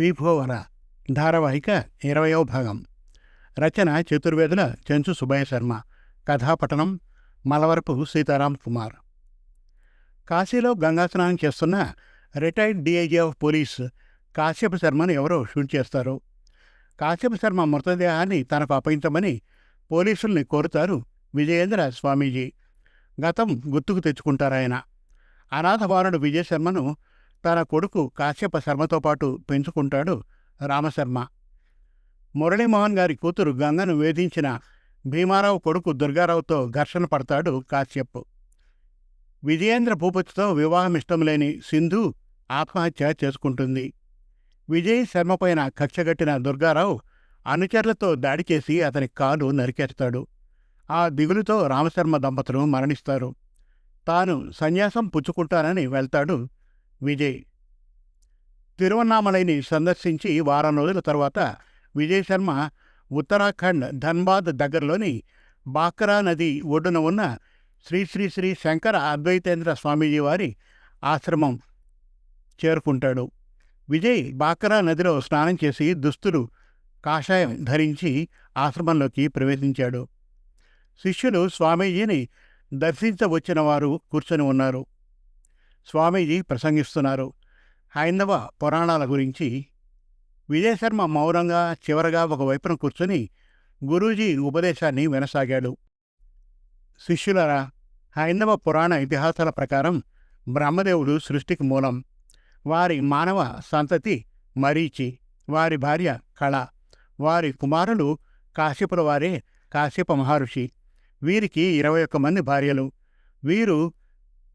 విభోవర ధారావాహిక ఇరవయో భాగం. రచన చతుర్వేదుల చెంచు సుబ్బయ్య శర్మ. కథాపఠనం మలవరపు సీతారాం కుమార్. కాశీలో గంగాస్నానం చేస్తున్న retired DIG of police Kashyapa శర్మను ఎవరో షూట్ చేస్తారు. కాశ్యప శర్మ మృతదేహాన్ని తనకు అప్పగించమని పోలీసుల్ని కోరుతారు విజయేంద్ర స్వామీజీ. గతం గుర్తుకు తెచ్చుకుంటారాయన. అనాథబాలుడు విజయశర్మను తన కొడుకు కాశ్యప శర్మతో పాటు పెంచుకుంటాడు రామశర్మ. మురళీమోహన్ గారి కూతురు గంగను వేధించిన భీమారావు కొడుకు దుర్గారావుతో ఘర్షణ పడతాడు కాశ్యప్. విజయేంద్ర భూపతితో వివాహం ఇష్టం లేని సింధు ఆత్మహత్య చేసుకుంటుంది. విజయ్ శర్మపైన కక్షగట్టిన దుర్గారావు అనుచరులతో దాడి చేసి అతని కాలు నరికేస్తాడు. ఆ దిగులుతో రామశర్మ దంపతులు మరణిస్తారు. తాను సన్యాసం పుచ్చుకుంటానని వెళ్తాడు విజయ్. తిరువన్నామలైని సందర్శించి వారం రోజుల తర్వాత విజయ్ శర్మ ఉత్తరాఖండ్ ధన్బాద్ దగ్గరలోని బాక్రా నది ఒడ్డున ఉన్న శ్రీ శ్రీ శ్రీ శంకర అద్వైతేంద్ర స్వామీజీ వారి ఆశ్రమం చేరుకుంటాడు. విజయ్ బాక్రా నదిలో స్నానం చేసి దుస్తులు కాషాయం ధరించి ఆశ్రమంలోకి ప్రవేశించాడు. శిష్యులు స్వామీజీని దర్శించవచ్చిన వారు కూర్చొని ఉన్నారు. స్వామీజీ ప్రసంగిస్తున్నారు. హైందవ పురాణాల గురించి. విజయశర్మ మౌనంగా చివరగా ఒక వైపున కూర్చొని గురూజీ ఉపదేశాన్ని వినసాగాడు. శిష్యులరా హైందవ పురాణ ఇతిహాసాల ప్రకారం బ్రహ్మదేవుడు సృష్టికి మూలం. వారి మానవ సంతతి మరీచి వారి భార్య కళ వారి కుమారులు కాశ్యపుల వారే కాశ్యప మహర్షి. వీరికి ఇరవై ఒక్క మంది భార్యలు. వీరు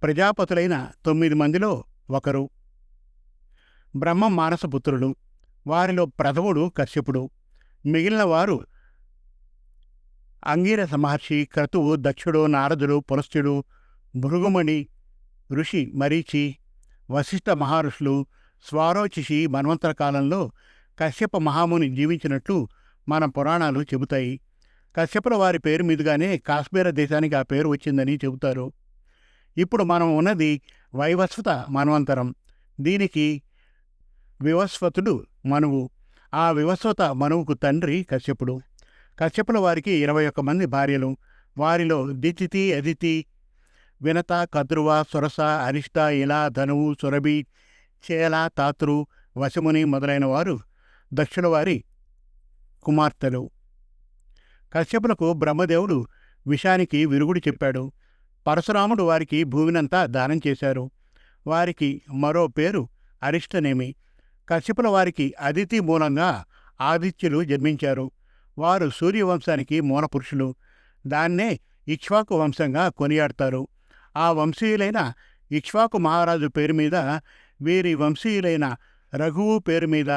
ప్రజాపతులైన తొమ్మిది మందిలో ఒకరు. బ్రహ్మ మానసపుత్రుడు వారిలో ప్రథముడు కశ్యపుడు. మిగిలిన వారు అంగీరస మహర్షి క్రతువు దక్షుడు నారదుడు పులస్త్యుడు భృగుమణి ఋషి మరీచి వశిష్ఠ మహర్షులు స్వారోచిషి మన్వంతర కాలంలో కశ్యప మహాముని జీవించినట్లు మన పురాణాలు చెబుతాయి. కశ్యపుల వారి పేరు మీదుగానే కాశ్మీర దేశానికి ఆ పేరు వచ్చిందని చెబుతారు. ఇప్పుడు మనం ఉన్నది వైవస్వత మన్వంతరం. దీనికి వివస్వతుడు మనువు. ఆ వివస్వత మనువుకు తండ్రి కశ్యపుడు. కశ్యపుల వారికి ఇరవై ఒక్క మంది భార్యలు. వారిలో దితితి అదితి వినత కద్రువ సురస అరిష్ట ఇలా ధనువు సురభి చేల తాతృ వశముని మొదలైన వారు దక్షిణ వారి కుమార్తెలు. కశ్యపులకు బ్రహ్మదేవుడు విషానికి విరుగుడు చెప్పాడు. పరశురాముడు వారికి భూమినంతా దానం చేశారు. వారికి మరో పేరు అరిష్టనేమి. కశ్యపుల వారికి అదితి మూలంగా ఆదిత్యులు జన్మించారు. వారు సూర్యవంశానికి మూలపురుషులు. దాన్నే ఇక్ష్వాకు వంశంగా కొనియాడతారు. ఆ వంశీయులైన ఇక్ష్వాకు మహారాజు పేరు మీద వీరి వంశీయులైన రఘువు పేరు మీద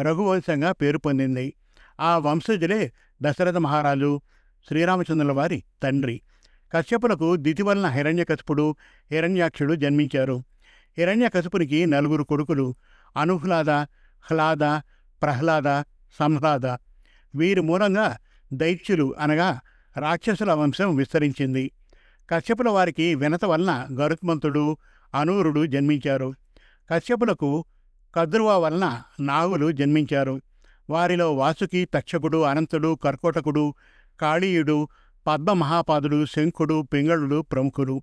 రఘువంశంగా పేరు పొందింది. ఆ వంశజులే దశరథ మహారాజు శ్రీరామచంద్రుల వారి తండ్రి. కశ్యపులకు దితి వలన హిరణ్యకశపుడు హిరణ్యాక్షుడు జన్మించారు. హిరణ్యకశపునికి నలుగురు కొడుకులు అనుహ్లాద హ్లాద ప్రహ్లాద సంహ్లాద. వీరి మూలంగా దైత్యులు అనగా రాక్షసుల వంశం విస్తరించింది. కశ్యపుల వారికి వినత వలన గరుత్మంతుడు అనూరుడు జన్మించారు. కశ్యపులకు కద్రువ వలన నాగులు జన్మించారు. వారిలో వాసుకి తక్షకుడు అనంతుడు కర్కోటకుడు కాళీయుడు పద్మమహాపాదుడు శంఖుడు పింగళుడు ప్రముఖులు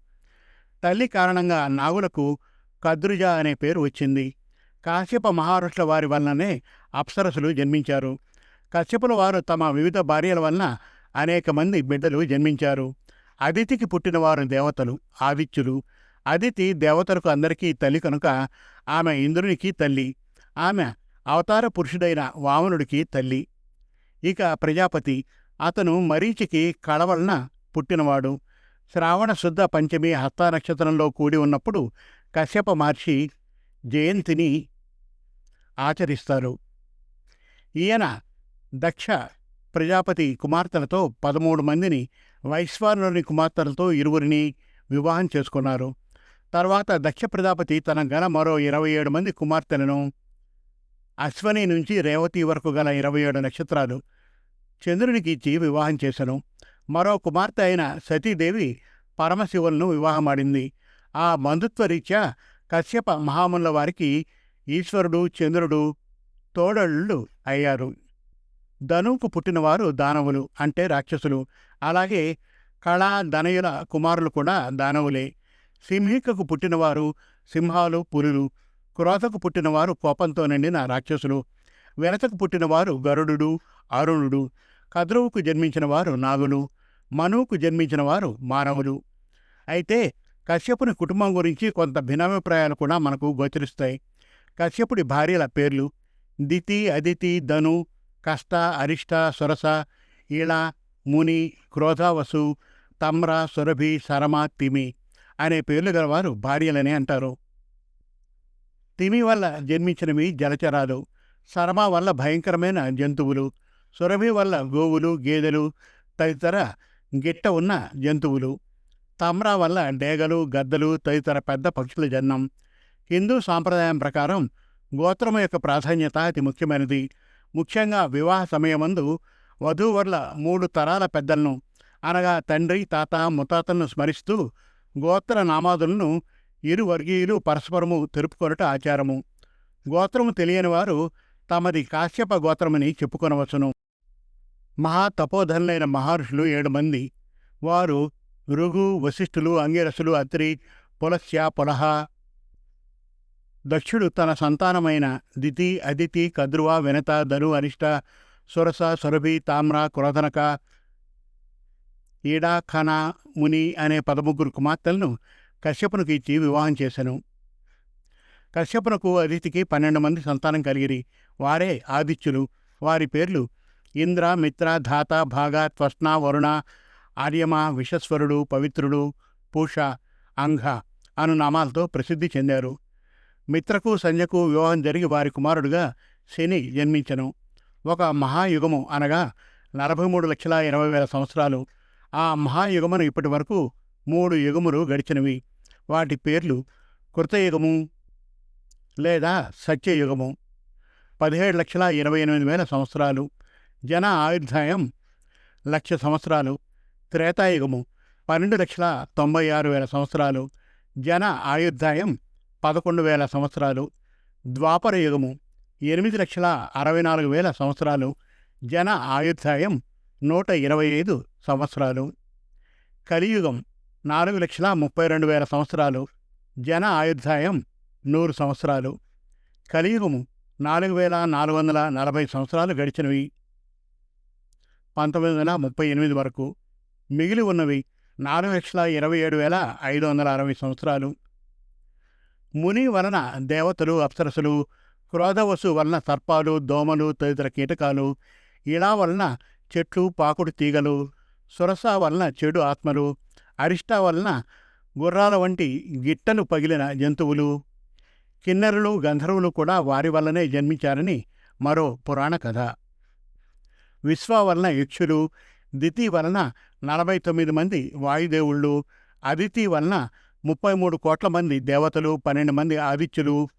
తల్లి కారణంగా నాగులకు కద్రుజ అనే పేరు వచ్చింది. కాశ్యప మహారుషుల వారి వలననే అప్సరసులు జన్మించారు. కశ్యపుల వారు తమ వివిధ భార్యల వలన అనేక మంది బిడ్డలు జన్మించారు. అదితికి పుట్టినవారు దేవతలు ఆదిత్యులు. అదితి దేవతలకు అందరికీ తల్లి కనుక ఆమె ఇంద్రునికి తల్లి. ఆమె అవతార పురుషుడైన వామనుడికి తల్లి. ఇక ప్రజాపతి అతను మరీచికి కళవలన పుట్టినవాడు. శ్రావణ శుద్ధ పంచమి హస్తానక్షత్రంలో కూడి ఉన్నప్పుడు కశ్యప మహర్షి జయంతిని ఆచరిస్తారు. ఈయన దక్ష ప్రజాపతి కుమార్తెలతో పదమూడు మందిని వైశ్వానుని కుమార్తెలతో ఇరువురిని వివాహం చేసుకున్నారు. తర్వాత దక్ష ప్రజాపతి తన గల మరో ఇరవై ఏడు మంది కుమార్తెలను అశ్వని నుంచి రేవతి వరకు గల ఇరవై ఏడు నక్షత్రాలు చంద్రునికి ఇచ్చి వివాహం చేశాను. మరో కుమార్తె అయిన సతీదేవి పరమశివులను వివాహమాడింది. ఆ బంధుత్వరీత్యా కశ్యప మహాముల వారికి ఈశ్వరుడు చంద్రుడు తోడళ్ళు అయ్యారు. ధనువుకు పుట్టినవారు దానవులు అంటే రాక్షసులు. అలాగే కళా ధనయుల కుమారులు కూడా దానవులే. సింహికకు పుట్టినవారు సింహాలు పులులు. క్రోధకు పుట్టినవారు కోపంతో నిండిన రాక్షసులు. వెనతకు పుట్టినవారు గరుడు అరుణుడు. కద్రువుకు జన్మించిన వారు నాగులు మనువుకు జన్మించిన వారు మానవులు. అయితే కశ్యపుని కుటుంబం గురించి కొంత భిన్నాభిప్రాయాలు కూడా మనకు గోచరిస్తాయి. కశ్యపుడి భార్యల పేర్లు దితి అదితి ధను కష్ట అరిష్ట సురస ఈళ ముని క్రోధావసు తమ్ర సురభి సరమ తిమి అనే పేర్లు గలవారు భార్యలనే అంటారు. తిమి వల్ల జన్మించినవి జలచరాలు సరమ వల్ల భయంకరమైన జంతువులు సురభి వల్ల గోవులు గేదెలు తదితర గిట్ట ఉన్న జంతువులు. తమ్ర వల్ల డేగలు గద్దలు తదితర పెద్ద పక్షుల జన్మం. హిందూ సాంప్రదాయం ప్రకారం గోత్రము యొక్క ప్రాధాన్యత అతి ముఖ్యమైనది. ముఖ్యంగా వివాహ సమయమందు వధూవరుల మూడు తరాల పెద్దలను అనగా తండ్రి తాత ముతాతలను స్మరిస్తూ గోత్ర నామాదులను ఇరు వర్గీయులు పరస్పరము తెలుపుకొనట ఆచారము. గోత్రము తెలియని వారు తమది కాశ్యప గోత్రమని చెప్పుకొనవచ్చును. మహాతపోధనులైన మహర్షులు ఏడు మంది. వారు రుగు వశిష్ఠులు అంగిరసులు అత్రి పులస్య పులహ దక్షుడు తన సంతానమైన దితి అదితి కద్రువ వినత ధను అనిష్ట సురస సురభి తామ్ర కురధనక ఈడా ఖన ముని అనే పదముగ్గురు కుమార్తెలను కశ్యపునకు ఇచ్చి వివాహం చేశాను కశ్యపునకు అదితికి పన్నెండు మంది సంతానం కలిగిరి. వారే ఆదిత్యులు. వారి పేర్లు ఇంద్ర మిత్ర ధాత భాగ త్వష్ణ వరుణ ఆర్యమ విశ్వస్వరుడు పవిత్రుడు పూష అంఘ అను నామాలతో ప్రసిద్ధి చెందారు. మిత్రకు సంజకు వివాహం జరిగి వారి కుమారుడుగా శని జన్మించను. ఒక మహాయుగము అనగా నలభై మూడు లక్షల ఇరవై వేల సంవత్సరాలు. ఆ మహాయుగమును ఇప్పటి వరకు మూడు యుగములు గడిచినవి. వాటి పేర్లు కృతయుగము లేదా సత్యయుగము. పదిహేడు లక్షల ఇరవై ఎనిమిది వేల సంవత్సరాలు జన ఆయుర్దాయం లక్ష సంవత్సరాలు త్రేతాయుగము పన్నెండు లక్షల తొంభై ఆరు వేల సంవత్సరాలు జన ఆయుర్దాయం పదకొండు వేల సంవత్సరాలు ద్వాపర యుగము ఎనిమిది లక్షల అరవై నాలుగు వేల సంవత్సరాలు జన ఆయుర్దాయం నూట ఇరవై ఐదు సంవత్సరాలు. కలియుగం నాలుగు లక్షల ముప్పై రెండు వేల సంవత్సరాలు జన ఆయుర్దాయం నూరు సంవత్సరాలు. కలియుగము నాలుగు వేల నాలుగు వందల నలభై సంవత్సరాలు గడిచినవి. పంతొమ్మిది వందల ముప్పై ఎనిమిది వరకు మిగిలి ఉన్నవి నాలుగు లక్షల ఇరవై ఏడు వేల ఐదు వందల అరవై సంవత్సరాలు. ముని వలన దేవతలు అప్సరసులు క్రోధవసు వలన సర్పాలు దోమలు తదితర కీటకాలు ఇలా వలన చెట్లు పాకుడు తీగలు సురస వలన చెడు ఆత్మలు అరిష్ట వలన గుర్రాల వంటి గిట్టలు పగిలిన జంతువులు కిన్నెరలు గంధర్వులు కూడా వారి వల్లనే జన్మించారని మరో పురాణ కథ. విశ్వ వలన యక్షులు దితి వలన నలభై తొమ్మిది మంది వాయుదేవుళ్ళు అదితి వలన ముప్పై మూడు కోట్ల మంది దేవతలు పన్నెండు మంది ఆదిత్యులు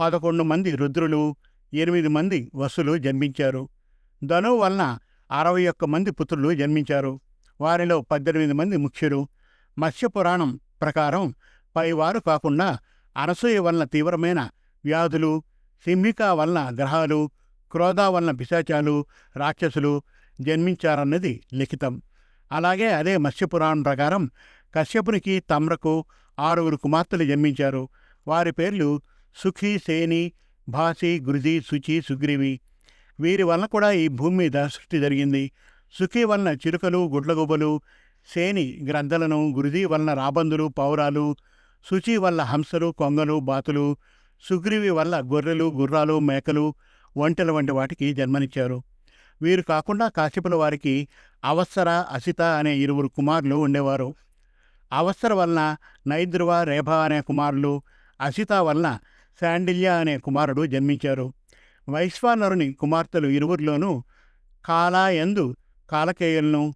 పదకొండు మంది రుద్రులు ఎనిమిది మంది వసులు జన్మించారు. ధను వలన అరవై ఒక్క మంది పుత్రులు జన్మించారు. వారిలో పద్దెనిమిది మంది ముఖ్యులు. మత్స్యపురాణం ప్రకారం పైవారు కాకుండా అనసూయ వలన తీవ్రమైన వ్యాధులు సింహిక వలన గ్రహాలు క్రోధ వలన పిశాచాలు రాక్షసులు జన్మించారన్నది లిఖితం. అలాగే అదే మత్స్యపురాణం ప్రకారం కశ్యపునికి తమ్రకు ఆరుగురు కుమార్తెలు జన్మించారు. వారి పేర్లు సుఖి సేని భాసి గురుజి శుచి సుగ్రీవి. వీరి వలన కూడా ఈ భూమి మీద సృష్టి జరిగింది. సుఖి వలన చిలుకలు గుడ్లగుబలు సేని గ్రంథలను గురుజీ వలన రాబందులు పౌరాలు శుచి వల్ల హంసలు కొంగలు బాతులు సుగ్రీవి వల్ల గొర్రెలు గుర్రాలు మేకలు ఒంటెల వంటి వాటికి జన్మనిచ్చారు. వీరు కాకుండా కాశ్యపుల వారికి అవత్సర అసిత అనే ఇరువురు కుమారులు ఉండేవారు. అవత్సర వలన నైద్రువ రేభ అనే కుమారులు అసిత వలన శాండిల్య అనే కుమారుడు జన్మించారు. వైశ్వానరుని కుమార్తెలు ఇరువురిలోనూ కాలాయందు కాలకేయులను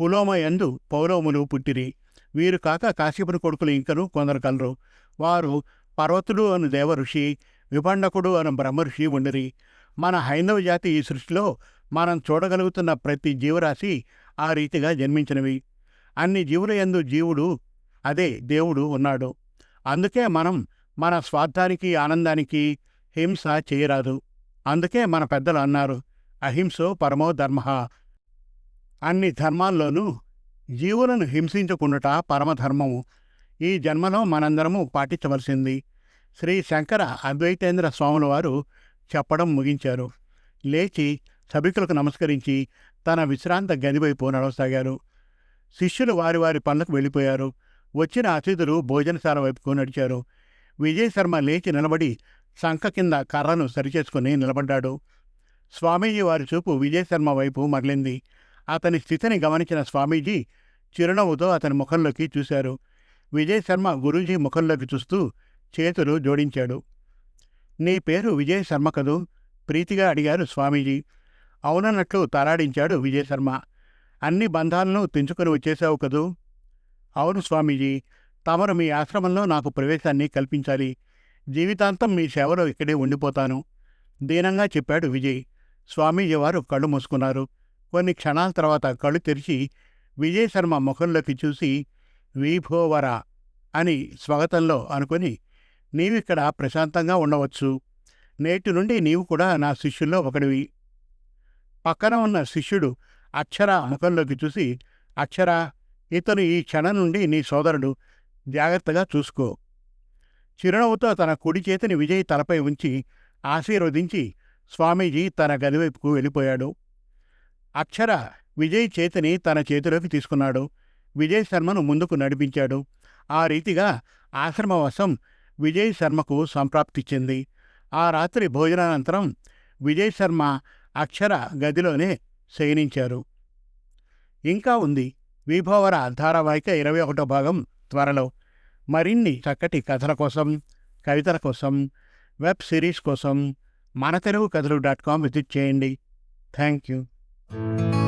పులోమ ఎందు పౌలోములు పుట్టిరి. వీరు కాక కాశ్యపుని కొడుకులు ఇంకను కొందరు కలరు. వారు పర్వతుడు అను దేవఋషి విభండకుడు అను బ్రహ్మఋషి ఉండిరి. మన హైందవ జాతి ఈ సృష్టిలో మనం చూడగలుగుతున్న ప్రతి జీవరాశి ఆ రీతిగా జన్మించినవి. అన్ని జీవుల యందు జీవుడు అదే దేవుడు ఉన్నాడు. అందుకే మనం మన స్వార్థానికి ఆనందానికి హింస చేయరాదు. అందుకే మన పెద్దలు అన్నారు అహింసో పరమో ధర్మ. అన్ని ధర్మాల్లోనూ జీవులను హింసించకుండుట పరమధర్మము. ఈ జన్మలో మనందరము పాటించవలసింది. శ్రీ శంకర అద్వైతేంద్ర స్వాముల వారు చెప్పడం ముగించారు. లేచి సభికులకు నమస్కరించి తన విశ్రాంత గదివైపు నడవసాగారు. శిష్యులు వారి వారి పనులకు వెళ్ళిపోయారు. వచ్చిన అతిథులు భోజనశాల వైపుకు నడిచారు. విజయ్ శర్మ లేచి నిలబడి శంఖ కింద కర్రను సరిచేసుకుని నిలబడ్డాడు. స్వామీజీ వారి చూపు విజయ్ శర్మ వైపు మరలింది. అతని స్థితిని గమనించిన స్వామీజీ చిరునవ్వుతో అతని ముఖంలోకి చూశారు. విజయశర్మ గురూజీ ముఖంలోకి చూస్తూ చేతులు జోడించాడు. నీ పేరు విజయశర్మ కదూ? ప్రీతిగా అడిగారు స్వామీజీ. అవునన్నట్లు తలాడించాడు విజయశర్మ అన్ని బంధాలను తెంచుకొని వచ్చేశావు కదూ? అవును స్వామీజీ. తమరు మీ ఆశ్రమంలో నాకు ప్రవేశాన్ని కల్పించాలి. జీవితాంతం మీ సేవలో ఇక్కడే ఉండిపోతాను దీనంగా చెప్పాడు విజయ్. స్వామీజీ వారు కళ్ళు మూసుకున్నారు. కొన్ని క్షణాల తర్వాత కళ్ళు తెరిచి విజయశర్మ ముఖంలోకి చూసి వీభోవరా అని స్వాగతంలో అనుకుని నీవిక్కడ ప్రశాంతంగా ఉండవచ్చు. నేటి నుండి నీవు కూడా నా శిష్యుల్లో ఒకడివి. పక్కన ఉన్న శిష్యుడు అక్షర ముఖంలోకి చూసి అక్షర ఇతను ఈ క్షణం నుండి నీ సోదరుడు. జాగ్రత్తగా చూసుకో. చిరునవ్వుతో తన కుడి చేతిని విజయ్ తలపై ఉంచి ఆశీర్వదించి స్వామీజీ తన గదివైపుకు వెళ్ళిపోయాడు. అక్షర విజయ్ చేతిని తన చేతిలోకి తీసుకున్నాడు. విజయ్ శర్మను ముందుకు నడిపించాడు. ఆ రీతిగా ఆశ్రమవశం విజయ్ శర్మకు సంప్రాప్తిచ్చింది. ఆ రాత్రి భోజనానంతరం విజయ్ శర్మ అక్షర గదిలోనే శయనించారు. ఇంకా ఉంది. విభవర ధారావాహిక ఇరవై ఒకటో భాగం త్వరలో. మరిన్ని చక్కటి కథల కోసం కవితల కోసం వెబ్ సిరీస్ కోసం మన తెలుగు కథలు డాట్ కామ్ విజిట్ చేయండి. Thank you you